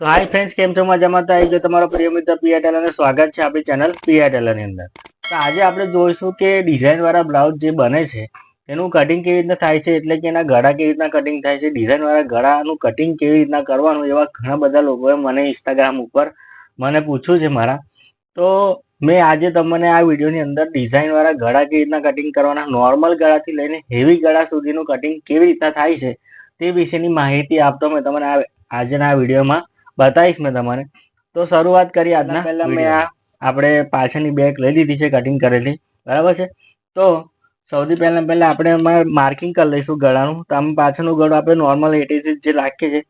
તો hi friends કેમ છો? મજામાં તો આવી ગયો તમારો પ્રિય મિત્ર પીઆર ટેલરને સ્વાગત છે આપણી ચેનલ પીઆરટેલની અંદર. તો આજે આપણે જોઈશું કે ડિઝાઇનવાળા બ્લાઉઝ જે બને છે, એનું કટિંગ કેવી રીતના થાય છે? એટલે કે એના ગળા કેવી રીતના કટિંગ થાય છે? ડિઝાઇનવાળા ગળાનું કટિંગ કેવી રીતના કરવાનું? એવા ઘણા બધા લોકોએ મને ઇન્સ્ટાગ્રામ ઉપર મને પૂછ્યું છે મારા. તો મેં આજે તમને આ વિડીયોની અંદર ડિઝાઇનવાળા ગળા કેવી રીતના કટિંગ કરવાના નોર્મલ ગળાથી લઈને હેવી ગળા સુધીનું કટિંગ કેવી રીતના થાય છે, તે વિશેની માહિતી આપતો મેં તમને આજના વિડીયોમાં બતાવીશ મેં તમને. તો શરૂઆત કરી આજના પહેલા મેં આ આપણે પાછળની બેગ લઈ લીધી છે કટિંગ કરેલી. બરાબર છે? તો સૌથી પહેલા પહેલા આપણે માર્કિંગ કરી લઈશું ગળાનું. તો આમ પાછળનું ગળું આપણે નોર્મલ એટી જે રાખીએ છીએ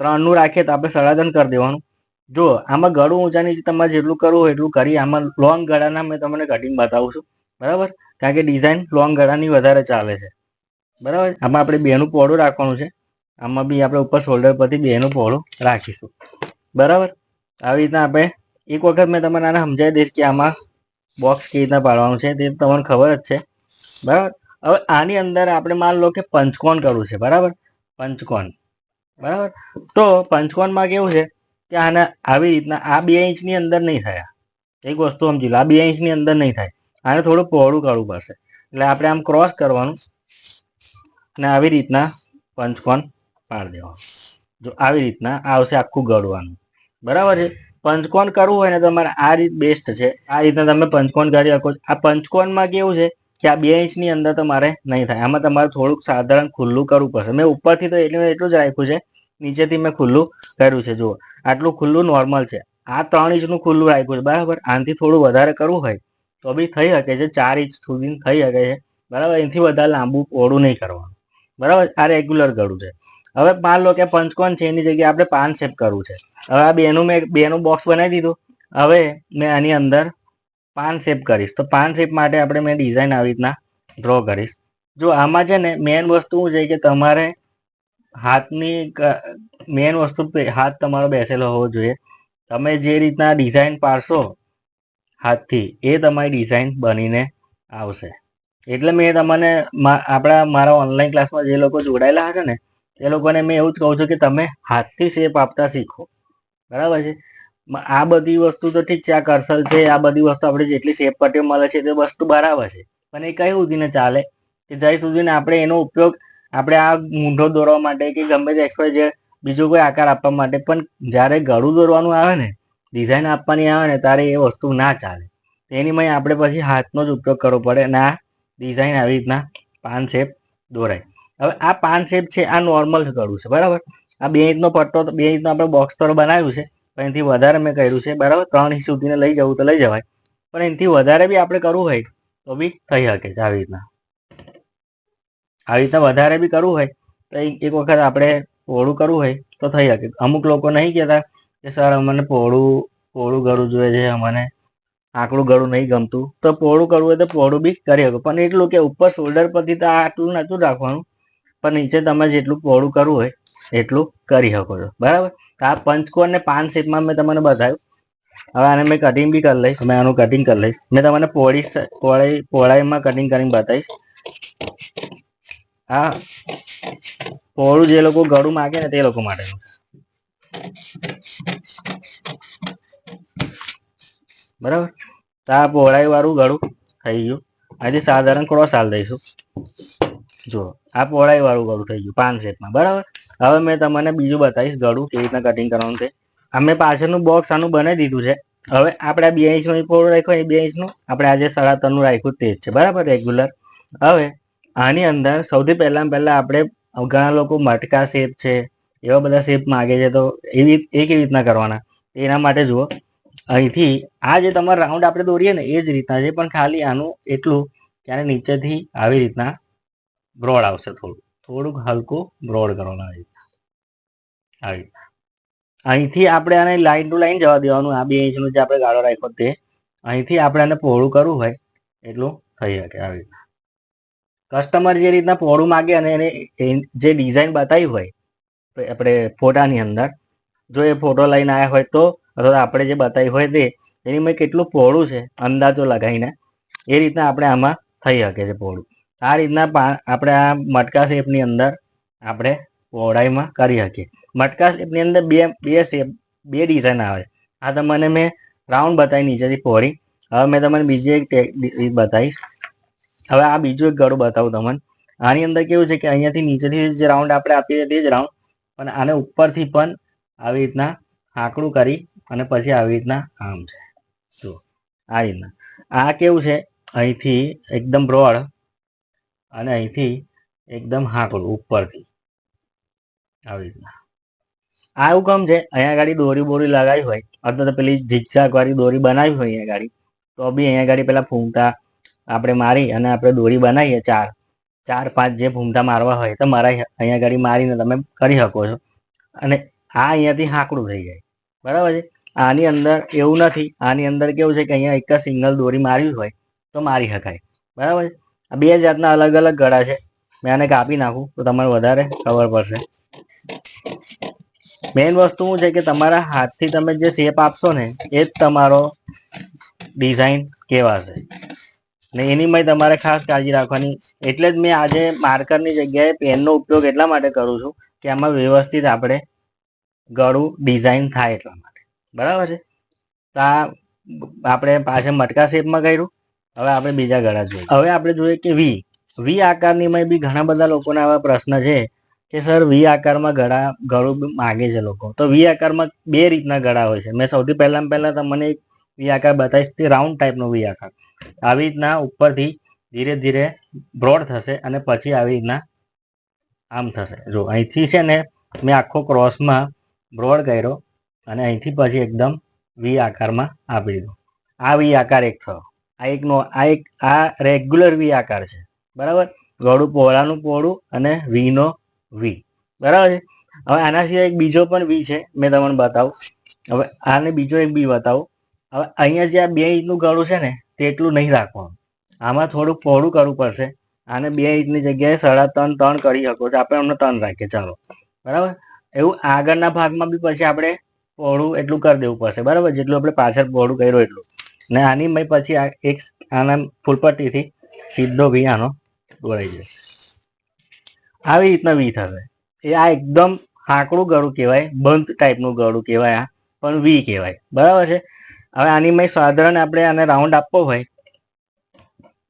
ત્રણનું રાખીએ તો આપણે સડાદન કરી દેવાનું. જો આમાં ગળું ઊંચા નીચે તમારે જેટલું કરવું હોય એટલું કરી આમાં લોંગ ગળાના મેં તમને કટિંગ બતાવું છું. બરાબર? કારણ કે ડિઝાઇન લોંગ ગળાની વધારે ચાલે છે. બરાબર? આમાં આપણે બેનું પોડું રાખવાનું છે. આમાં બી આપણે ઉપર શોલ્ડર પરથી બેનો પહોળો રાખીશું. બરાબર? આવી રીતના આપણે એક વખત મેં તમને આને સમજાવી દઈશ કે આમાં બોક્સ કેવી રીતના પાડવાનું છે તે તમને ખબર જ છે. બરાબર? હવે આની અંદર આપણે માન લો કે પંચકોણ કરવું છે, બરાબર? પંચકોણ. બરાબર? તો પંચકોણમાં કેવું છે કે આને આવી રીતના આ બે ઇંચની અંદર નહીં થાય એક વસ્તુ સમજી લો, આ બે ઇંચની અંદર નહીં થાય. આને થોડું પહોળું કરવું પડશે. એટલે આપણે આમ ક્રોસ કરવાનું અને આવી રીતના પંચકોણ પાડી દેવાનું જો આવી રીતના આવશે આખું ગળવાનું. બરાબર છે? પંચકોણ કરવું હોય ને તમારે આ રીત બેસ્ટ છે. આ રીતના તમે પંચકોણ કરી શકો છો. આ પંચકોણમાં કેવું છે કે આ બે ઇંચની અંદર તમારે નહીં થાય. આમાં તમારે થોડુંક સાધારણ ખુલ્લું કરવું પડશે. મેં ઉપરથી તો એટલું એટલું જ રાખ્યું છે. નીચેથી મેં ખુલ્લું કર્યું છે. જુઓ, આટલું ખુલ્લું નોર્મલ છે. આ ત્રણ ઇંચનું ખુલ્લું રાખ્યું છે. બરાબર? આનાથી થોડું વધારે કરવું હોય તો બી થઈ શકે છે. ચાર ઇંચ સુધી થઈ શકે છે. બરાબર? એનાથી વધારે લાંબુ ઓળું નહીં કરવાનું. બરાબર? આ રેગ્યુલર ગળું છે. હવે માન લો કે પંચકોણ છે, એની જગ્યાએ આપણે પાન શેપ કરવું છે. હવે આ બેનું મેં, બેનું બોક્સ બનાવી દીધું. હવે મેં આની અંદર પાન શેપ કરીશ. તો પાન શેપ માટે આપણે મેં ડિઝાઇન આવી રીતના ડ્રો કરીશ. જો આમાં છે ને મેન વસ્તુ શું છે કે તમારે હાથની મેન વસ્તુ હાથ તમારો બેસેલો હોવો જોઈએ. તમે જે રીતના ડિઝાઇન પાડશો હાથથી, એ તમારી ડિઝાઇન બનીને આવશે. એટલે મેં તમને આપણા, મારા ઓનલાઈન ક્લાસમાં જે લોકો જોડાયેલા હશે ને એ લોકોને મેં એવું જ કહું છું કે તમે હાથથી શેપ આપતા શીખો. બરાબર છે? આ બધી વસ્તુ તો ઠીક છે, આ કરસલ છે, આ બધી વસ્તુ આપણે જેટલી શેપ પટ્ટીઓ મળે છે તે વસ્તુ બરાબર છે. પણ એ કઈ સુધીને ચાલે? કે જ્યાં સુધીને આપણે એનો ઉપયોગ, આપણે આ મૂંઢો દોરવા માટે કે ગમે તે એક્સપાય જે બીજો કોઈ આકાર આપવા માટે, પણ જ્યારે ગળું દોરવાનું આવે ને ડિઝાઇન આપવાની આવે ને, ત્યારે એ વસ્તુ ના ચાલે. એની માં આપણે પછી હાથનો જ ઉપયોગ કરવો પડે અને આ ડિઝાઇન આવી રીતના પાન શેપ દોરાય. હવે આ પાન શેપ છે, આ નોર્મલ કરવું છે, બરાબર? આ બે ઇંચનો પટ્ટો બે ઇંચનો આપણે બોક્સ તો બનાવ્યું છે, પણ એનાથી વધારે મેં કર્યું છે, બરાબર? ત્રણ ઇંચ સુધીને લઈ જવું તો લઈ જવાય, પણ એનાથી વધારે બી આપણે કરવું હોય તો બી થઈ શકે છે આવી રીતના. આવી રીતના વધારે બી કરવું હોય, તો એક વખત આપણે પહોળું કરવું હોય તો થઈ શકે. અમુક લોકો નહીં કહેતા કે, સર, અમને પહોળું પહોળું ગળું જોઈએ છે, અમને આકડું ગળું નહીં ગમતું. તો પહોળું કરવું હોય તો પહોળું બી કરી શકો, પણ એટલું કે ઉપર શોલ્ડર પરથી તો આટલું નતું રાખવાનું. પણ નીચે તમે જેટલું પહોળું કરવું હોય, એટલું કરી શકો છો. બરાબર? આ પંચકોણ ને પાન શેપમાં મેં તમને બતાવ્યું. હવે આને મેં કટિંગ બી કરી લઈશ. મેં આનું કટિંગ કરી લઈશ. મેં તમને પોળી પોળાઈ પહોળાઈમાં કટિંગ કરીને બતાવીશ. આ પોળું જે લોકો ગળું માગે ને તે લોકો માટેનું બરાબર? તો આ પહોળાઈ વાળું ગળું થઈ ગયું. આજે સાધારણ ક્રોસ હાલ દઈશું. જુઓ આ પહોળાઈ વાળું ગળું થઈ ગયું પાન શેપમાં બરાબર? હવે મેં તમને બીજું બતાવીશ ગળું કેવી રીતના કટિંગ કરવાનું છે. અમે પાછળનું બોક્સ આનું બનાવી દીધું છે. હવે આપણે આ બે ઇંચનું પહોળું રાખ્યું, એ બે ઇંચનું આપણે આજે સાડા રાખ્યું તે જ છે, બરાબર? રેગ્યુલર હવે આની અંદર સૌથી પહેલાં પહેલાં આપણે ઘણા લોકો મટકા શેપ છે, એવા બધા શેપ માગે છે, તો એવી, એ કેવી રીતના કરવાના? એના માટે જુઓ. અહીંથી આ જે તમારે રાઉન્ડ આપણે દોરીએ ને, એ જ રીતના છે, પણ ખાલી આનું એટલું ત્યારે નીચેથી આવી રીતના બ્રોડ આવશે થોડું. થોડુંક હલકું બ્રોડ કરવાનું આવી આવી અહીંથી આપણે આને લાઈન ટુ લાઈન જવા દેવાનું. આ બે ઇંચનું જે આપણે ગાળો રાખ્યો તે, અહીંથી આપણે આને પહોળું કરવું હોય, એટલું થઈ શકે આવી કસ્ટમર જે રીતના પહોળું માગે અને એને જે ડિઝાઇન બતાવી હોય આપણે ફોટાની અંદર, જો એ ફોટો લઈને આવ્યા હોય તો, અથવા આપણે જે બતાવી હોય તે, એની મેં કેટલું પહોળું છે, અંદાજો લગાવીને, એ રીતના આપણે આમાં થઈ શકે છે પહોળું. આ રીતના આપણે આ મટકા શેપની અંદર આપણે પહોળાઈમાં કરી શકીએ. મટકા શેપની અંદર બે બે શેપ બે ડિઝાઇન આવે. આ તમને મેં રાઉન્ડ બતાવી, નીચેથી પહોળી. હવે મેં તમને બીજી એક રીત બતાવી. હવે આ બીજું એક ગળું બતાવું તમને. આની અંદર કેવું છે કે અહીંયાથી નીચેથી જે રાઉન્ડ આપણે આપીએ તે જ રાઉન્ડ પણ આને ઉપરથી પણ આવી રીતના આંકડું કરી અને પછી આવી રીતના આમ છે. જો આ રીતના. આ કેવું છે? અહીંથી એકદમ બ્રોડ અને અહીંથી એકદમ હાંકડું ઉપરથી. આવી રીતના. આ એવું કામ છે, અહીંયા ગાડી દોરી બોરી લગાવી હોય, અથવા તો પેલી ઝીકઝાક વાળી દોરી બનાવી હોય અહીંયા ગાડી, તો બી અહીંયા ગાડી પેલા ફૂમતા આપણે મારી અને આપણે દોરી બનાવીએ ચાર ચાર, પાંચ જે ફૂમતા મારવા હોય તો મારા અહીંયા ગાડી મારીને તમે કરી શકો છો. અને આ અહીંયાથી હાંકડું થઈ જાય. બરાબર છે? આની અંદર એવું નથી, આની અંદર કેવું છે કે અહીંયા એક જ સિંગલ દોરી મારવી હોય તો મારી શકાય. બરાબર છે? આ બે જાતના અલગ અલગ ગળા છે. મેં આને કાપી નાખું, તો તમને વધારે ખબર પડશે. મેઇન વસ્તુ શું છે કે તમારા હાથથી તમે જે શેપ આપશો ને, એ જ તમારો ડિઝાઇન કહેવાશે. ને એની મેં તમારે ખાસ કાળજી રાખવાની. એટલે જ મેં આજે માર્કરની જગ્યાએ પેનનો ઉપયોગ એટલા માટે કરું છું કે આમાં વ્યવસ્થિત આપણે ગળું ડિઝાઇન થાય એટલા માટે. બરાબર છે? તો આ આપણે પાછળ મટકા શેપમાં કર્યું. હવે આપણે બીજા ગળા જોઈએ. હવે આપણે જોઈએ કે વી. વી આકારની માં બી ઘણા બધા લોકોના આવા પ્રશ્ન છે કે સર, વી આકારમાં ગળા, ગળું માગે છે લોકો. તો વી આકારમાં બે રીતના ગળા હોય છે. મેં સૌથી પહેલા પહેલા તમને એક વી આકાર બતાવીશ, તે રાઉન્ડ ટાઈપનો વી આકાર. આવી રીતના ઉપરથી ધીરે ધીરે બ્રોડ થશે અને પછી આવી રીતના આમ થશે. જો અહીંથી છે ને, મેં આખો ક્રોસમાં બ્રોડ કર્યો અને અહીંથી પછી એકદમ વી આકારમાં આપી દીધો. આ વી આકાર એક થયો. આ એકનો, આ એક, આ રેગ્યુલર વી આકાર છે. બરાબર? ગળું પહોળાનું પહોળું અને વીનો વી બરાબર છે? હવે આના સિવાય એક બીજો પણ વી છે, મેં તમને બતાવું. હવે આને બીજો એક બી બતાવું. હવે અહીંયા જે આ બે ઇંચનું ગળું છે ને તેટલું નહીં રાખવાનું. આમાં થોડુંક પહોળું કરવું પડશે. આને બે ઇંચની જગ્યાએ સાડા ત્રણ ત્રણ કરી શકો છો. આપણે અમને ત્રણ રાખીએ. ચાલો. બરાબર? એવું આગળના ભાગમાં બી પછી આપણે પહોળું એટલું કરી દેવું પડશે. બરાબર? જેટલું આપણે પાછળ પહોળું કર્યું એટલું. ને આની મેં પછી આ એક આના ફૂલપટ્ટીથી સીધો ભી આનો દોરાઈ જશે આવી રીતના વી થશે. એ આ એકદમ હાંકડું ગળું કહેવાય, બંધ ટાઈપનું ગળું કહેવાય આ, પણ વી કહેવાય. બરાબર છે? હવે આની મેં સાધારણ આપણે આને રાઉન્ડ આપવો હોય,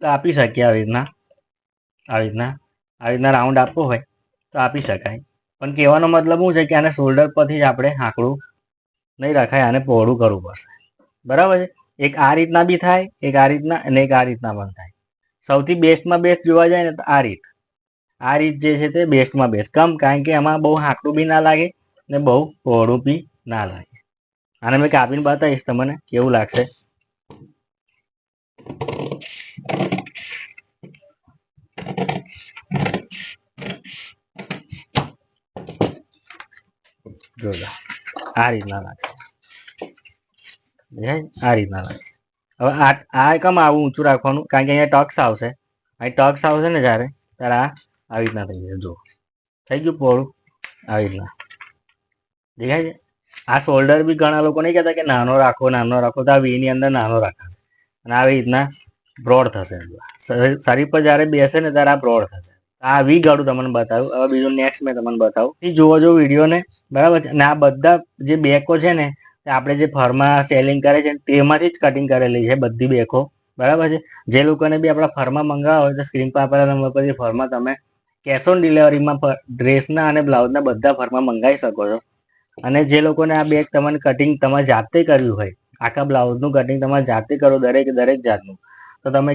તો આપી શકીએ આવી રીતના. આવી રીતના આવી રીતના રાઉન્ડ આપવો હોય, તો આપી શકાય. પણ કહેવાનો મતલબ શું છે કે આને શોલ્ડર પરથી જ આપણે હાંકડું નહીં રખાય, આને પહોળું કરવું પડશે. બરાબર છે? એક આ રીતના બી થાય, એક આ રીતના અને એક આ રીતના પણ થાય. સૌથી બેસ્ટમાં બેસ્ટ જોવા જાય ને તો આ રીત. આ રીત જે છે તે બેસ્ટમાં બેસ્ટ. કમ? કારણ કે એમાં બહુ હાંકડું બી ના લાગે ને બહુ પહોળું બી ના લાગે. આને મેં કાપીને બતાવીશ તમને, કેવું લાગશે. જોજો. આ રીતના લાગશે? આ રીતના લાગશે હવે આ આ કેમ આવું ઊંચું રાખવાનું, કારણ કે અહીંયા ટક્સ આવશે. અહીં ટક્સ આવશે ને જ્યારે, ત્યારે આ આવી રીતના થઈ જશે જો થઈ ગયું પહોળું આવી રીતના. દેખાય છે? આ શોલ્ડર બી ઘણા લોકો નહીં કહેતા કે નાનો રાખો નાનો રાખો, તો આ વીની અંદર નાનો રાખાશે. અને આવી રીતના બ્રોડ થશે. શરીર પર જ્યારે બેસે ને ત્યારે આ બ્રોડ થશે. આ વી ગાડું તમને બતાવ્યું હવે બીજું નેક્સ્ટ મેં તમને બતાવું. એ જોવો જો વિડીયોને બરાબર છે? અને આ બધા જે બેકો છે ને આપણે જે ફર્મા સેલિંગ કરે છે તેમાંથી જ કટિંગ કરેલી છે બધી બેકો બરાબર છે? જે લોકોને બી આપણા ફર્મા મંગાવ્યા હોય તો સ્ક્રીન પર આપેલા નંબર પરથી ફર્મા તમે કેશ ઓન ડિલિવરીમાં ડ્રેસના અને બ્લાઉઝના બધા ફર્મા મંગાવી શકો છો. અને જે લોકોને આ બેગ તમારે કટિંગ તમારે જાતે કર્યું હોય, આખા બ્લાઉઝનું કટિંગ તમારે જાતે કરો દરેક દરેક જાતનું, તો તમે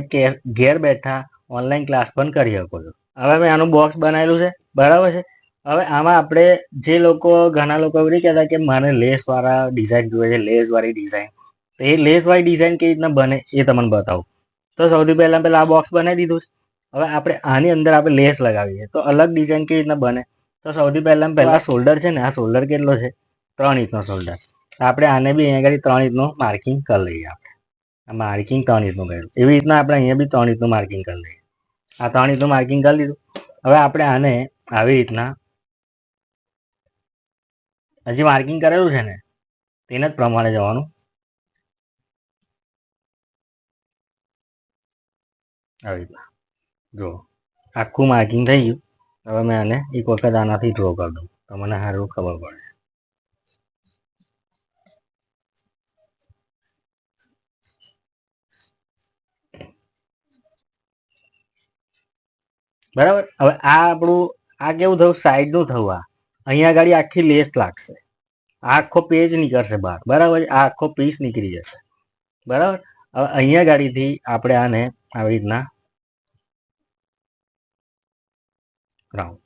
ઘેર બેઠા ઓનલાઈન ક્લાસ પણ કરી શકો છો. હવે મેં આનું બોક્સ બનાવેલું છે. બરાબર છે? હવે આમાં આપણે જે લોકો ઘણા લોકો એવું કહેતા કે મને લેસ વાળા ડિઝાઇન જોઈએ છે લેસ વાળી ડિઝાઇન તો એ લેસ વાળી ડિઝાઇન કેવી રીતના બને એ તમને બતાવું. તો સૌથી પહેલા પહેલાં આ બોક્સ બનાવી દીધું છે. હવે આપણે આની અંદર આપણે લેસ લગાવીએ. તો અલગ ડિઝાઇન કેવી રીતના બને? તો સૌથી પહેલા પહેલાં શોલ્ડર છે ને આ શોલ્ડર કેટલો છે? ત્રણ ઇંચનો શોલ્ડર આપણે આને બી અહીંયા આગળ ત્રણ ઇંચનું માર્કિંગ કરી લઈએ આપણે. આ માર્કિંગ ત્રણ ઇંચનું કર્યું. એવી રીતના આપણે અહીંયા બી ત્રણ ઇંચનું માર્કિંગ કરી લઈએ. આ ત્રણ ઇંચનું માર્કિંગ કરી લીધું. હવે આપણે આને આવી રીતના હજી માર્કિંગ કરેલું છે ને, તેના જ પ્રમાણે જવાનું. આવી જો, આખું માર્કિંગ થઈ ગયું. હવે મેં આને એક વખત આનાથી ડ્રો કરી દઉં. તમને સારું ખબર પડે. બરાબર? હવે આ આપણું, આ કેવું થયું? સાઈડનું થયું આ. અહીંયા આગળ આખી લેસ લાગશે. આખો પેજ નીકળશે બહાર. બરાબર? આખો પીસ નીકળી જશે. બરાબર? હવે અહીંયા ગાડીથી આપણે આને આવી રીતના રાઉન્ડ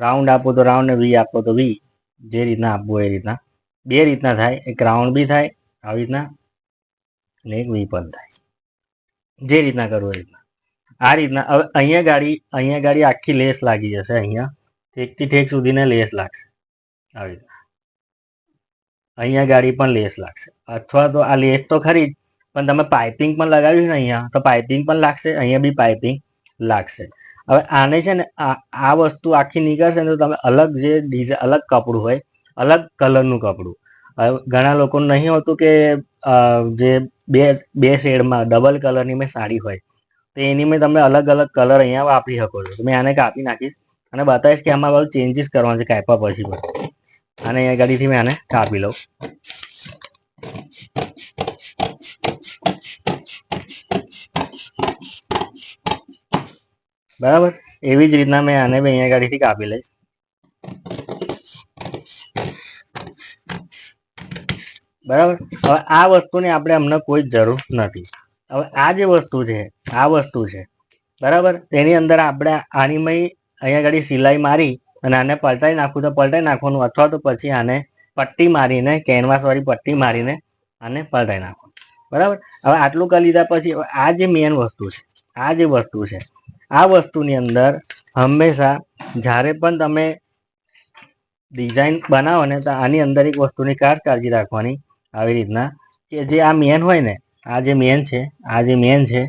રાઉન્ડ આપો તો રાઉન્ડ ને વી આપો તો વી જે રીતના આપવું એ રીતના. બે રીતના થાય. એક રાઉન્ડ બી થાય. આવી રીતના. અને એક વી પણ થાય. જે રીતના કરવું એ રીતના. આ રીતના. હવે અહીંયા ગાડી અહીંયા ગાડી આખી લેસ લાગી જશે અહીંયા. ઠેકથી ઠેક સુધીને લેસ લાગશે. આવી અહીંયા ગાડી પણ લેસ લાગશે. અથવા તો આ લેસ તો ખરી પણ તમે પાઇપિંગ પણ લગાવ્યું ને અહીંયા, તો પાઇપિંગ પણ લાગશે, અહીંયા બી પાઇપિંગ લાગશે. હવે આને છે ને, આ વસ્તુ આખી નીકળશે ને તો તમે અલગ જે ડિઝાઇન અલગ કપડું હોય, અલગ કલરનું કપડું. ઘણા લોકો નહીં હોતું કે જે બે બે શેડમાં ડબલ કલરની મેં સાડી હોય, તો એની મેં તમે અલગ અલગ કલર અહીંયા વાપરી શકો છો. મેં આને કાપી નાખીશ. અને બતાવીશ કે આમાં બધું ચેન્જીસ કરવાનું છે કાપ્યા પછી પણ. અને અહીંયા ગાડીથી મેં આને કાપી લઉં. બરાબર? એવી જ રીતના મેં આને બી અહીંયા ગાડીથી કાપી લઈશ. બરાબર? હવે આ વસ્તુની આપણે અમને કોઈ જરૂર નથી. હવે આ જે વસ્તુ છે, આ વસ્તુ છે, બરાબર? તેની અંદર આપણે આની મય અહીંયા ઘડી સિલાઈ મારી અને આને પલટાઈ નાખવું તો પલટાઈ નાખવાનું, અથવા તો પછી આને પટ્ટી મારીને કેનવાસ વાળી પટ્ટી મારીને આને પલટાઈ નાખવાનું. બરાબર? હવે આટલું કરી લીધા પછી આ જે મેન વસ્તુ છે, આ જે વસ્તુ છે, આ વસ્તુની અંદર હંમેશા જ્યારે પણ તમે ડિઝાઇન બનાવો ને તો આની અંદર એક વસ્તુની ખાસ કાળજી રાખવાની આવી રીતના કે જે આ મેન હોય ને, આ જે મેન છે, આ જે મેન છે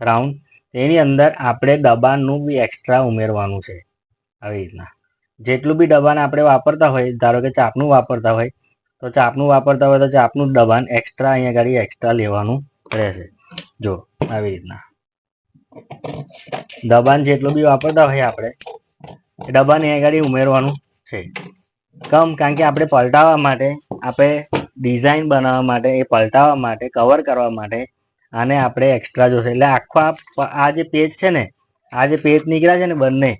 રાઉન્ડ તેની અંદર આપણે દબાણનું બી એક્સ્ટ્રા ઉમેરવાનું છે. આવી રીતના. જેટલું બી દબાણ આપણે વાપરતા હોય, ધારો કે ચાપનું વાપરતા હોય, તો ચાપનું વાપરતા હોય તો ચાપનું દબાણ એક્સ્ટ્રા અહીંયા ગાડી એક્સ્ટ્રા લેવાનું રહેશે. જો, આવી રીતના. દબાણ જેટલું બી વાપરતા હોય આપણે દબાણ અહીંયા ગાડી ઉમેરવાનું છે. કમ? કારણ કે આપણે પલટાવવા માટે, આપણે ડિઝાઇન બનાવવા માટે, એ પલટાવવા માટે કવર કરવા માટે આને આપણે એક્સ્ટ્રા જોશે. એટલે આખો આ જે પેજ છે ને, આ જે પેજ નીકળ્યા છે ને બંને,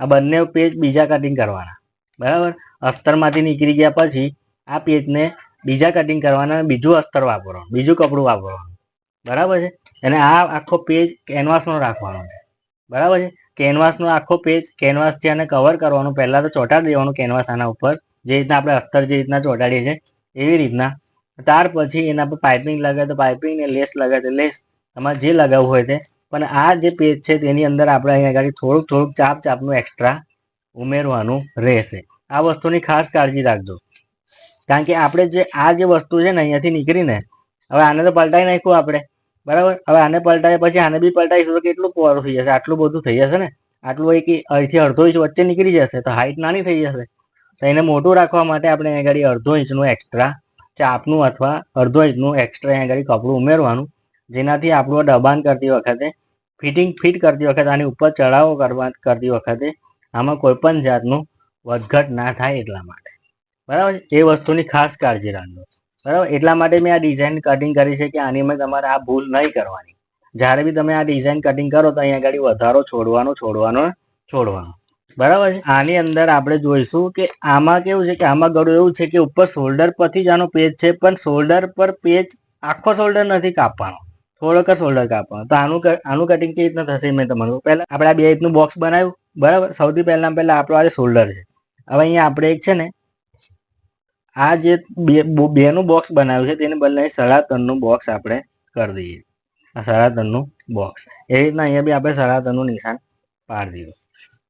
આ બંને પેજ બીજા કટિંગ કરવાના. બરાબર? અસ્તરમાંથી નીકળી ગયા પછી આ પેજને બીજા કટિંગ કરવાના બીજું અસ્તર વાપરવાનું, બીજું કપડું વાપરવાનું. બરાબર છે? અને આ આખો પેજ કેનવાસનો રાખવાનો છે. બરાબર છે? કેનવાસનો આખો પેજ કેનવાસથી આને કવર કરવાનું. પહેલાં તો ચોંટાડી દેવાનું કેનવાસ આના ઉપર. જે રીતના આપણે અસ્તર જે રીતના ચોંટાડીએ છીએ, એવી રીતના ત્યાર પછી એના પર પાઇપિંગ લગાવે તો પાઇપિંગ ને લેસ લગાવે તો લેસ. તમારે જે લગાવવું હોય તે. પણ આ જે પેજ છે તેની અંદર આપણે અહીંયા આગળ થોડુંક થોડુંક ચાપ ચાપનું એક્સ્ટ્રા ઉમેરવાનું રહેશે. આ વસ્તુની ખાસ કાળજી રાખજો. કારણ કે આપણે જે આ જે વસ્તુ છે ને અહીંયાથી નીકળીને, હવે આને તો પલટાઈ નાખ્યું આપણે. બરાબર? હવે આને પલટાવી પછી આને બી પલટાઈશું તો કેટલું પોરું થઈ જશે? આટલું બધું થઈ જશે ને? આટલું એક અહીંથી અડધો ઇંચ વચ્ચે નીકળી જશે તો હાઈટ નાની થઈ જશે. તો એને મોટું રાખવા માટે આપણે અહીંયા આગળ અડધો ઇંચનું એક્સ્ટ્રા ચાપનું અથવા અડધો ઇંચનું એક્સ્ટ્રા અહીંયા આગળ કપડું ઉમેરવાનું, જેનાથી આપણું દબાણ કરતી વખતે ફિટિંગ ફિટ કરતી વખતે, આની ઉપર ચડાવો કરવા કરતી વખતે, આમાં કોઈ પણ જાતનું વધઘટ ના થાય એટલા માટે. બરાબર એ વસ્તુની ખાસ કાળજી રાખજો. બરાબર? એટલા માટે મેં આ ડિઝાઇન કટિંગ કરી છે કે આની મેં તમારે આ ભૂલ નહીં કરવાની. જ્યારે બી તમે આ ડિઝાઇન કટિંગ કરો તો અહીંયા આગળ વધારો છોડવાનો છોડવાનો છોડવાનો. બરાબર છે? આની અંદર આપણે જોઈશું કે આમાં કેવું છે કે આમાં ગળું એવું છે કે ઉપર શોલ્ડર પરથી જ આનો પેજ છે, પણ શોલ્ડર પર પેજ આખો શોલ્ડર નથી કાપવાનો. થોડોક જ શોલ્ડર કાપવાનો. તો આનું આનું કટિંગ કેવી રીતના થશે મેં તમારું પહેલાં આપણે આ બે રીતનું બોક્સ બનાવ્યું. બરાબર? સૌથી પહેલા પહેલાં આપણો આ શોલ્ડર છે. હવે અહીંયા આપણે એક છે ને, આ જે બે બેનું બોક્સ બનાવ્યું છે, તેને બદલે સાડા ત્રણનું બોક્સ આપણે કરી દઈએ. આ સાડા ત્રણનું બોક્સ એ રીતના અહીંયા બી આપણે સાડા નિશાન પાડી દીધું.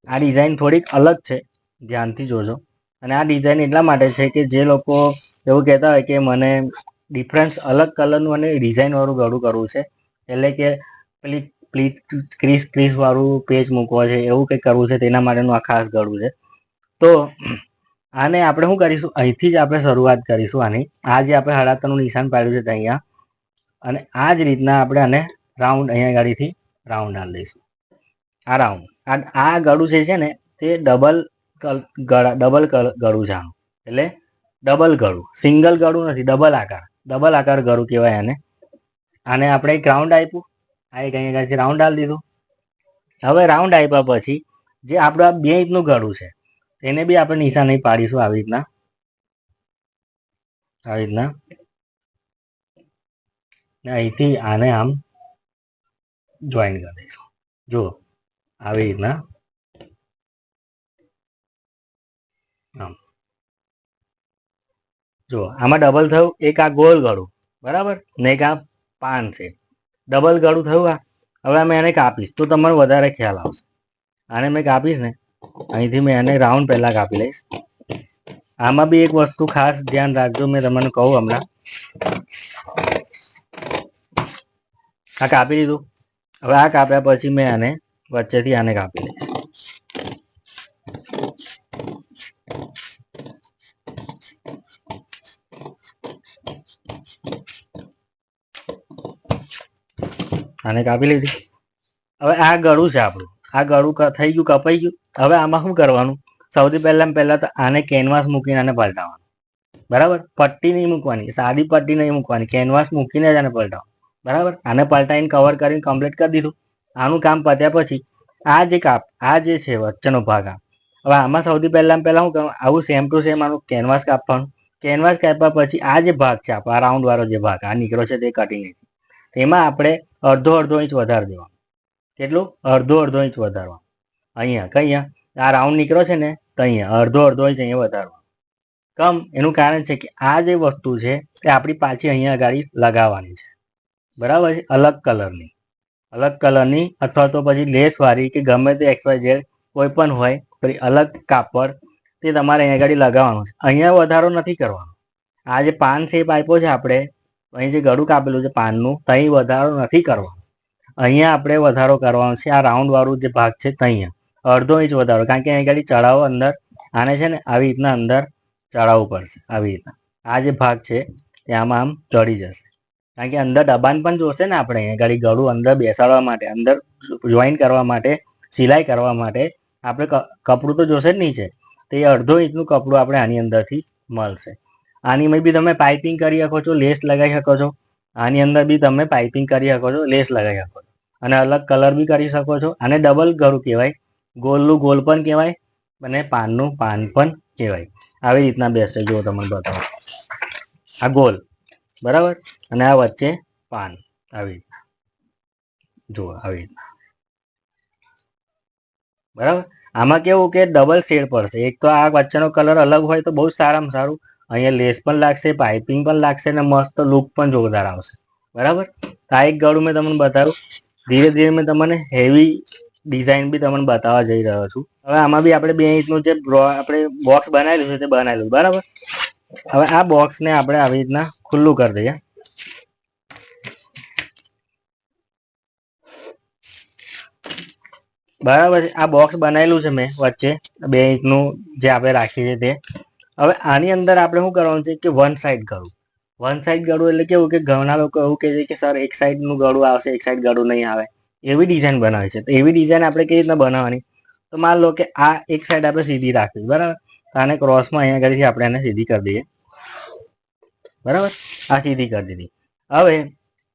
આ ડિઝાઇન થોડીક અલગ છે. ધ્યાનથી જોજો. અને આ ડિઝાઇન એટલા માટે છે કે જે લોકો એવું કહેતા હોય કે મને ડિફરન્સ અલગ કલરનું અને ડિઝાઇનવાળું ગળું કરવું છે. એટલે કે પેલી પ્લીટ ક્રીસ ક્રીસવાળું પેજ મૂકવો છે, એવું કંઈક કરવું છે, તેના માટેનું આ ખાસ ગળું છે. તો આને આપણે શું કરીશું? અહીંથી જ આપણે શરૂઆત કરીશું આની. આ જે આપણે હળાતરનું નિશાન પાડ્યું છે અહીંયા. અને આ જ રીતના આપણે આને રાઉન્ડ અહીંયા ગાડીથી રાઉન્ડ આલ દઈશું. આ રાઉન્ડ આ આ ગળું જે છે ને, તે ડબલ ડબલ ગળું છે એટલે ડબલ ગળું. સિંગલ ગળું નથી ડબલ આકાર. ડબલ આકાર ગળું કહેવાય આને. આને આપણે એક રાઉન્ડ આપ્યું. આ એક અહીંયા રાઉન્ડ આલી દીધું. હવે રાઉન્ડ આપ્યા પછી, જે આપણું બે ઇંચનું ગળું છે એને બી આપણે નિશાની પાડીશું આવી રીતના. આવી રીતના. અહીંથી આને આમ જોઈન કરી દઈશું. જુઓ. આવી રીતના આમ. જુઓ, આમાં ડબલ થયું, એક આ ગોળ ગળું. બરાબર? ને એક આ પાન છે. ડબલ ગળું થયું આ. હવે મેં એને કાપીશ. તો તમને વધારે ખ્યાલ આવશે. આને મેં કાપીશ ને, અહીંથી મેં એને રાઉન્ડ પહેલા કાપી લઈશ. આમાં બી એક વસ્તુ ખાસ ધ્યાન રાખજો, મેં તમને કહું હમણાં. આ કાપી દીધું. હવે આ કાપ્યા પછી મેં આને વચ્ચેથી આને કાપી લઈશ આને કાપી લીધી. હવે આ ગળું છે આપણું. આ ગળું થઈ ગયું, કપાઈ ગયું. હવે આમાં શું કરવાનું? સૌથી પહેલા પહેલા તો આને કેનવાસ મૂકીને આને પલટાવવાનું. બરાબર? પટ્ટી નહીં મૂકવાની. સાદી પટ્ટી નહીં મૂકવાની. કેનવાસ મૂકીને જ આને પલટાવવાનું. બરાબર? આને પલટાઈને કવર કરીને કમ્પ્લીટ કરી દીધું. આનું કામ પત્યા પછી આ જે કાપ, આ જે છે વચ્ચેનો ભાગ આ. હવે આમાં સૌથી પહેલા પહેલા શું કહું, આવું સેમ ટુ સેમ આનું કેનવાસ કાપવાનું. કેનવાસ કાપ્યા પછી આ જે ભાગ છે આપણો આ રાઉન્ડ વાળો જે ભાગ, આ નીકળ્યો છે તે કટિંગ તેમાં આપણે અડધો અડધો ઇંચ વધારી દેવાનું. કેટલું? અડધો અડધો ઇંચ વધારવાનું. અહીંયા, કઈ આ રાઉન્ડ નીકળ્યો છે ને, તો અહીંયા, અડધો અડધો ઇંચ અહીંયા વધારવાનું. કમ, એનું કારણ છે કે આ જે વસ્તુ છે, તે આપણી પાછી અહીંયા આગળ લગાવવાની છે. બરાબર છે? અલગ કલરની અલગ કલરની અથવા તો પછી લેસવાળી કે ગમે તે એક્સવાય ઝેડ કોઈ પણ હોય પછી અલગ કાપડ તે તમારે અહીંયા આગળ લગાવવાનું છે. અહીંયા વધારો નથી કરવાનો. આ જે પાન શેપ આપ્યો છે આપણે, અહીં જે ગળું કાપેલું છે પાનનું ત્યાં વધારો નથી કરવાનો. અહીંયા આપણે વધારો કરવાનો છે આ રાઉન્ડ વાળું જે ભાગ છે ત્યાં અડધો ઇંચ વધારો, કારણ કે અહીં આગળ ચડાવો અંદર, આને છે ને આવી રીતના અંદર ચડાવવું પડશે, આવી રીતના. આ જે ભાગ છે, તે આમાં આમ ચડી જશે. કારણ કે અંદર દબાણ પણ જોશે ને આપણે. આગળ ગળું અંદર બેસાડવા માટે, અંદર જોઈન કરવા માટે, સિલાઈ કરવા માટે આપણે કપડું તો જોશે જ નીચે. એ અડધો ઇંચનું કપડું આપણે આની અંદરથી મળશે. આની મેં બી તમે પાઇપિંગ કરી શકો છો, લેસ લગાવી શકો છો. આની અંદર બી તમે પાઇપિંગ કરી શકો છો, લેસ લગાવી શકો છો. અને અલગ કલર બી કરી શકો છો. આને ડબલ ગળું કહેવાય. ગોલનું ગોલ પણ કહેવાય અને પાનનું પાન પણ કહેવાય. આવી રીતના બેસશે જો તમને બતાવો. આ ગોલ. બરાબર? અને આ વચ્ચે પાન આવી જુઓ, આવી બરાબર? આમાં કેવું કે ડબલ શેડ પડશે. એક તો આ વચ્ચેનો કલર અલગ હોય તો બહુ સારામાં સારું. અહીંયા લેસ પણ લાગશે પાઇપિંગ પણ લાગશે અને મસ્ત લુક પણ જોરદાર આવશે. બરાબર? આ એક ગળું મેં તમને બતાવ્યું. ધીરે ધીરે મેં તમને હેવી ડિઝાઇન બી તમને બતાવવા જઈ રહ્યો છું. હવે આમાં બી આપણે બે ઇંચનું જે આપણે બોક્સ બનાવેલું છે તે બનાવેલું બરાબર? હવે આ બોક્સને આપણે આવી રીતના ખુલ્લું કરી દઈએ. બરાબર છે. આ બોક્સ બનાવેલું છે મેં વચ્ચે. બે ઇંચનું જે આપણે રાખીએ છીએ તે. હવે આની અંદર આપણે શું કરવાનું છે કે વન સાઈડ ગળું. વન સાઈડ ગળું એટલે કેવું કે ઘણા લોકો એવું કહે છે કે, સર, એક સાઈડનું ગળું આવશે, એક સાઈડ ગળું નહીં આવે. એવી ડિઝાઇન બનાવે છે. તો એવી ડિઝાઇન આપણે કેવી રીતના બનાવવાની? તો માન લો કે આ એક સાઈડ આપણે સીધી રાખવી. બરાબર? આને ક્રોસમાં અહીંયા આગળથી આપણે એને સીધી કરી દઈએ. બરાબર? આ સીધી કરી દીધી. હવે,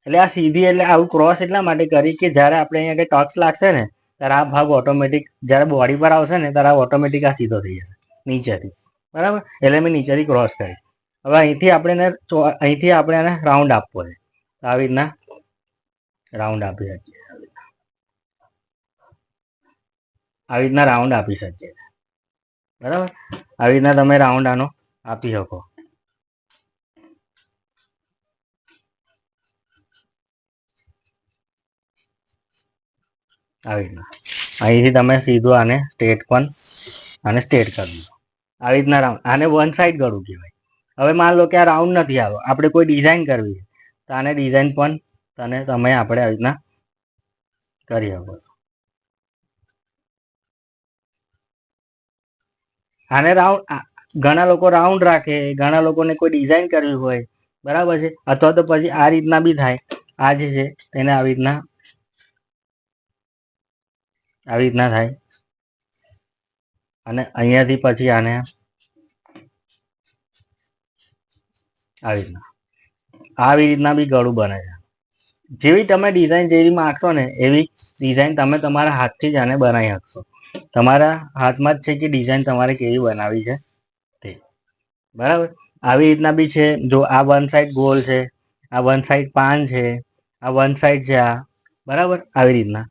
એટલે આ સીધી એટલે આવું ક્રોસ એટલા માટે કરી કે જ્યારે આપણે અહીંયા કંઈ ટક્સ લાગશે ને, ત્યારે આ ભાગ ઓટોમેટિક જ્યારે બોડી પર આવશે ને, ત્યારે ઓટોમેટિક આ સીધો થઈ જશે, નીચેથી. બરાબર? એટલે મેં નીચેથી ક્રોસ કરી. હવે અહીંથી આપણે અહીંથી આપણે એને રાઉન્ડ આપવો છે. આવી રીતના રાઉન્ડ આપી શકીએ. આવી રીતના રાઉન્ડ આપી શકીએ. બરાબર? આવી રીતના તમે રાઉન્ડ આનો આપી શકો. આવી રીતના. અહીંથી તમે સીધું આને સ્ટેટ પણ આને સ્ટેટ કરી દો. આવી રીતના રાઉન્ડ આને વન સાઈડ કરવું કહેવાય. હવે માન લો કે આ રાઉન્ડ નથી આવ્યો આપણે કોઈ ડિઝાઇન કરવી છે. તો આને ડિઝાઇન પણ તને તમે આપણે આવી રીતના કરી શકો છો. આને રાઉન્ડ ઘણા લોકો રાઉન્ડ રાખે, ઘણા લોકોને કોઈ ડિઝાઇન કરવી હોય, બરાબર છે? અથવા તો પછી આ રીતના બી થાય. આ જે છે, તેને આવી રીતના આવી રીતના થાય. અને અહીંયાથી પછી આને આવી રીતના. આવી રીતના બી ગળું બને છે. જેવી તમે ડિઝાઇન જેવી માગશો ને, એવી ડિઝાઇન તમે તમારા હાથથી જ આને બનાવી શકશો. તમારા હાથમાં જ છે કે ડિઝાઇન તમારે કેવી બનાવી છે? તે. બરાબર? આવી રીતના બી છે. જો આ વન સાઈડ ગોલ છે, આ વન સાઈડ પાન છે, આ વન સાઈડ છે આ. બરાબર? આવી રીતના.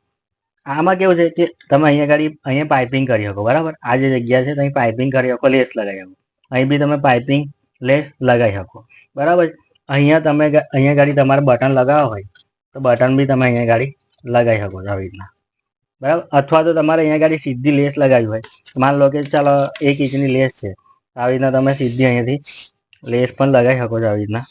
આમાં કેવું છે કે તમે અહીંયા ગાડી, અહીંયા પાઇપિંગ કરી શકો. બરાબર? આ જે જગ્યા છે ત્યાં પાઇપિંગ કરી શકો, લેસ લગાવી શકો. અહીં બી તમે પાઇપિંગ લેસ લગાવી શકો. બરાબર? અહીંયા તમે અહીંયા ગાડી તમારે બટન લગાવવા હોય, તો બટન બી તમે અહીંયા ગાડી લગાવી શકો છો આવી રીતના. બરાબર? અથવા તો તમારે અહીંયા ગાડી સીધી લેસ લગાવી હોય. માન લો કે ચાલો, એક ઇંચની લેસ છે. આવી રીતના તમે સીધી અહીંયાથી લેસ પણ લગાવી શકો છો આવી રીતના.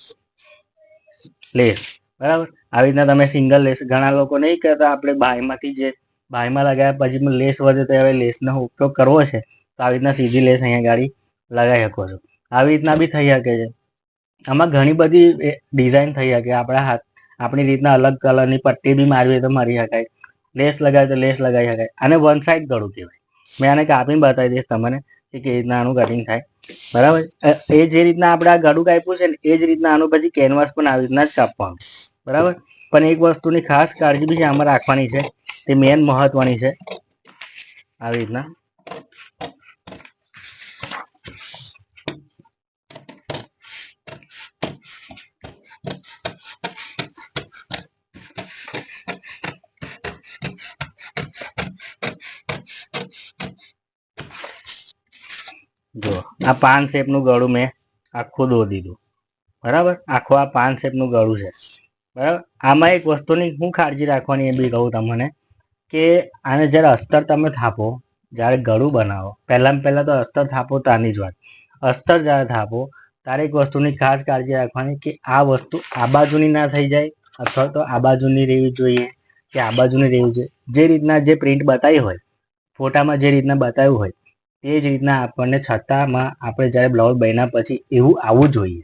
લેસ. બરાબર? આવી રીતના તમે સિંગલ લેસ. ઘણા લોકો નહીં કરતા આપણે બાયમાંથી જે, બાયમાં લગાવ્યા પછી લેસ વધે તો હવે લેસનો ઉપયોગ કરવો છે. તો આવી રીતના સીધી લેસ અહીંયા ગાડી લગાવી શકો છો. આવી રીતના બી થઈ શકે છે. આમાં ઘણી બધી ડિઝાઇન થઈ શકે. આપણા હાથ, આપણી રીતના અલગ કલરની પટ્ટી બી મારવી તો મારી શકાય. લેસ લગાવે તો લેસ લગાવી શકાય. અને વન સાઈડ ગળું કહેવાય. મેં આને કાપીને બતાવી દઈશ તમને કે કેવી રીતના આનું કટિંગ થાય. બરાબર? એ જે રીતના આપણે આ ગળું કાપ્યું છે ને, એ જ રીતના આનું પછી કેનવાસ પણ આવી રીતના જ કાપવાનું. બરાબર? પણ એક વસ્તુની ખાસ કાળજી બી છે, આમાં રાખવાની છે. તે મેન મહત્વની છે. આવી રીતના જો આ પાન શેપનું ગળું મેં આખું દોર દીધું. બરાબર? આખું આ પાન શેપનું ગળું છે. બરાબર? આમાં એક વસ્તુની શું કાળજી રાખવાની એ બી કહું તમને કે આને જ્યારે અસ્તર તમે થાપો, જ્યારે ગળું બનાવો, પહેલાં પહેલાં તો અસ્તર થાપો તાની જ વાત. અસ્તર જ્યારે થાપો, ત્યારે એક વસ્તુની ખાસ કાળજી રાખવાની કે આ વસ્તુ આ બાજુની ના થઈ જાય, અથવા તો આ બાજુની રહેવી જોઈએ કે આ બાજુની રહેવી જોઈએ. જે રીતના જે પ્રિન્ટ બતાવી હોય, ફોટામાં જે રીતના બતાવ્યું હોય તે જ રીતના આપણને છતાંમાં આપણે જ્યારે બ્લાઉઝ બન્યા પછી એવું આવવું જોઈએ.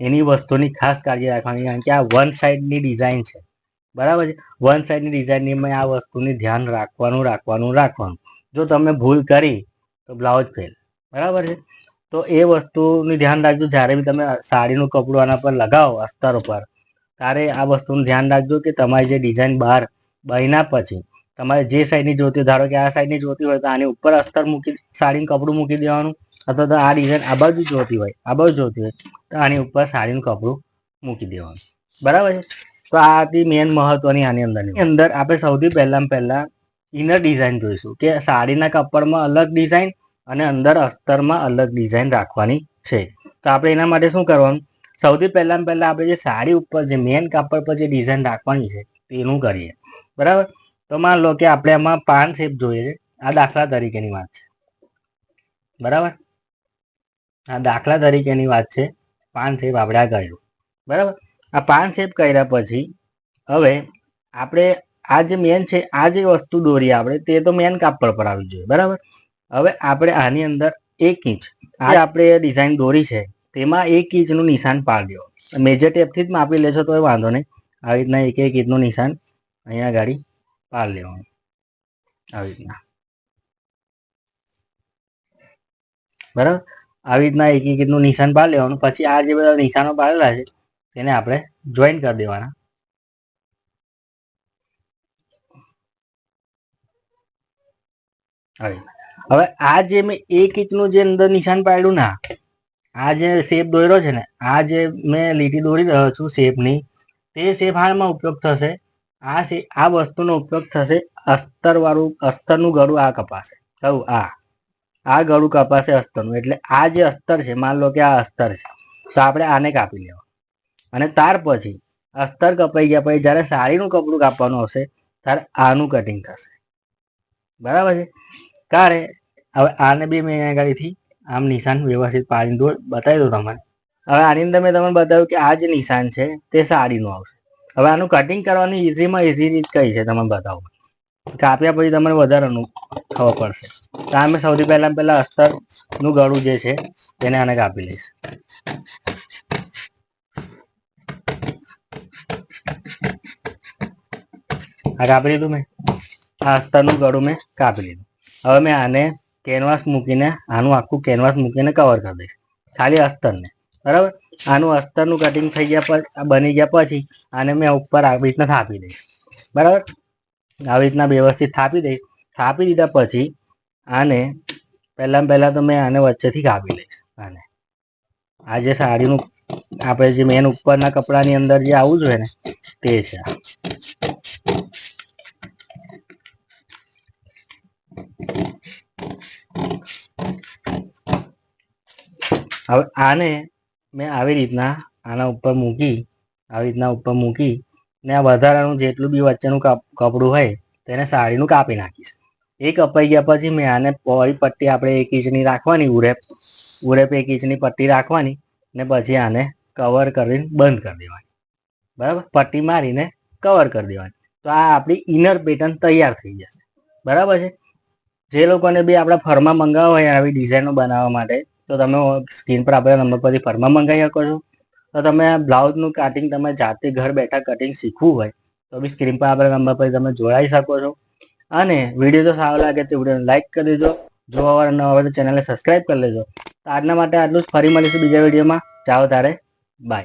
એની વસ્તુની ખાસ કાળજી રાખવાની, કારણ કે આ વન સાઈડની ડિઝાઇન છે. બરાબર છે? વન સાઈડની ડિઝાઇનની મેં આ વસ્તુની ધ્યાન રાખવાનું રાખવાનું રાખવાનું. જો તમે ભૂલ કરી, તો બ્લાઉઝ ફેલ બરાબર છે? તો એ વસ્તુનું ધ્યાન રાખજો. જ્યારે બી તમે સાડીનું કપડું આના પર લગાવો, અસ્તર ઉપર, ત્યારે આ વસ્તુનું ધ્યાન રાખજો કે તમારી જે ડિઝાઇન બહાર બન્યા પછી તમારે જે સાઈડની જોતી હોય, ધારો કે આ સાઈડની જોતી હોય તો આની ઉપર અસ્તર મૂકી સાડીનું કપડું મૂકી દેવાનું. અથવા તો આ ડિઝાઇન આ બાજુ જોતી હોય આ બાજુ જોતી હોય તો આની ઉપર સાડીનું કપડું મૂકી દેવાનું. બરાબર છે? તો આ હતી મેન મહત્વની આની અંદરની અંદર આપણે સૌથી પહેલાં પહેલાં ઇનર ડિઝાઇન જોઈશું કે સાડીના કપડમાં અલગ ડિઝાઇન અને અંદર અસ્તરમાં અલગ ડિઝાઇન રાખવાની છે. તો આપણે એના માટે શું કરવાનું? સૌથી પહેલાં પહેલાં આપણે જે સાડી ઉપર જે મેન કાપડ પર જે ડિઝાઇન રાખવાની છે તેનું કરીએ. બરાબર? તો માન લો કે આપણે આમાં પાન શેપ જોઈએ છે. આ દાખલા તરીકેની વાત છે. બરાબર? આ દાખલા તરીકેની વાત છે. પાન શેપ આપણે આ કર્યું. બરાબર? આ પાન શેપ કર્યા પછી હવે આપણે આ જે મેન છે, આ જે વસ્તુ દોરી આપણે, તે તો મેન કાપડ પર આવી જોઈએ. બરાબર? હવે આપણે આની અંદર એક ઇંચ, આ આપણે ડિઝાઇન દોરી છે, તેમાં એક ઇંચનું નિશાન પાડી દો મેજર ટેપથી જ માપી લેશો તો વાંધો નહીં. આવી રીતના એક એક ઇંચનું નિશાન અહીંયા ગાડી પાડી લેવાનું આવી રીતના બરાબર? આવી રીતના એક એક નું નિશાન પાડી લેવાનું. પછી આ જે બધા નિશાનો પાડેલા છે, તેને આપણે જોઈન કરી દેવાના. હવે આ જે મેં એક ઇંચનું જે અંદર નિશાન પાડ્યું ના, આ જે શેપ દોર્યો છે ને, આ જે મેં લીટી દોરી રહ્યો છું શેપની તે શેપ હાલમાં ઉપયોગ થશે. આ છે, આ વસ્તુનો ઉપયોગ થશે અસ્તર વાળું અસ્તરનું ગળું આ કપાશે. કહું આ. આ ગળું કપાશે અસ્તરનું, એટલે આ જે અસ્તર છે, માન લો કે આ અસ્તર છે, તો આપણે આને કાપી લેવા અને ત્યાર પછી, અસ્તર કપાઈ ગયા પછી, જ્યારે સાડીનું કપડું કાપવાનું આવશે ત્યારે આનું કટિંગ થશે. બરાબર છે? ત્યારે, હવે આને બી મેં ગાડીથી આમ નિશાન વ્યવસ્થિત પાડીને દો બતાવી દઉં તમને. હવે આની અંદર મેં તમને બતાવ્યું કે આ જે નિશાન છે, તે સાડીનું આવશે. હવે આનું કટિંગ કરવાની ઇઝીમાં ઇઝી રીત કઈ છે તમને બતાવો. કાપ્યા પછી તમને વધારે અનુ ખબર પડશે. તો આ મેં સૌથી પહેલાં પહેલાં અસ્તરનું ગળું જે છે તેને આને કાપી લઈશ. આ કાપી લીધું મેં? આ અસ્તરનું ગળું મેં કાપી લીધું. હવે મેં આને કેનવાસ મૂકીને, આનું આખું કેનવાસ મૂકીને કવર કરી દઈશ. ખાલી અસ્તરને. બરાબર? આનું અસ્તરનું કટિંગ થઈ ગયા પછી બની ગયા પછી આને મેં ઉપર આવી રીતના થાપી દઈશ. બરાબર? આવી રીતના વ્યવસ્થિત થાપી દઈશ. થાપી દીધા પછી આને પહેલાં પહેલાં તો મેં આને વચ્ચેથી કાપી લઈશ આને. આ જે સાડીનું, આપણે જે મેન ઉપરના કપડાની અંદર જે આવવું જોઈએ ને, તે છે હવે આને મેં આવી રીતના આના ઉપર મૂકી, આવી રીતના ઉપર મૂકી ને આ વધારાનું જેટલું બી વચ્ચેનું કપડું હોય તેને સાડીનું કાપી નાખીશ. એ કપાઈ ગયા પછી મેં આને પોળી પટ્ટી આપણે એક ઇંચની રાખવાની ઉરેપ ઉરેપ એક ઇંચની પટ્ટી રાખવાની ને પછી આને કવર કરીને બંધ કરી દેવાની. બરાબર? પટ્ટી મારીને કવર કરી દેવાની. તો આ આપણી ઇનર પેટર્ન તૈયાર થઈ જશે. બરાબર છે? જે લોકોને બી આપણા ફરમાં મંગાવવા હોય, આવી ડિઝાઇનો બનાવવા માટે તો તમે સ્ક્રીન પર આપેલા નંબર પરથી ફરમાં મંગાવી શકો છો તો તમે બ્લાઉઝનું કટિંગ તમે જાતે ઘર બેઠા કટિંગ શીખવું હોય, તો બી સ્ક્રીન પર આપેલા નંબર પર તમે જોડાઈ શકો છો. અને વીડિયો તો સારો લાગે તો વિડીયોને લાઈક કરી દેજો. જોવા વાળા ન આવે તો ચેનલને સબસ્ક્રાઈબ કરી લેજો. તો આજના માટે આટલું જ. ફરી મળીશું બીજા વિડીયોમાં. ચાલો તારે બાય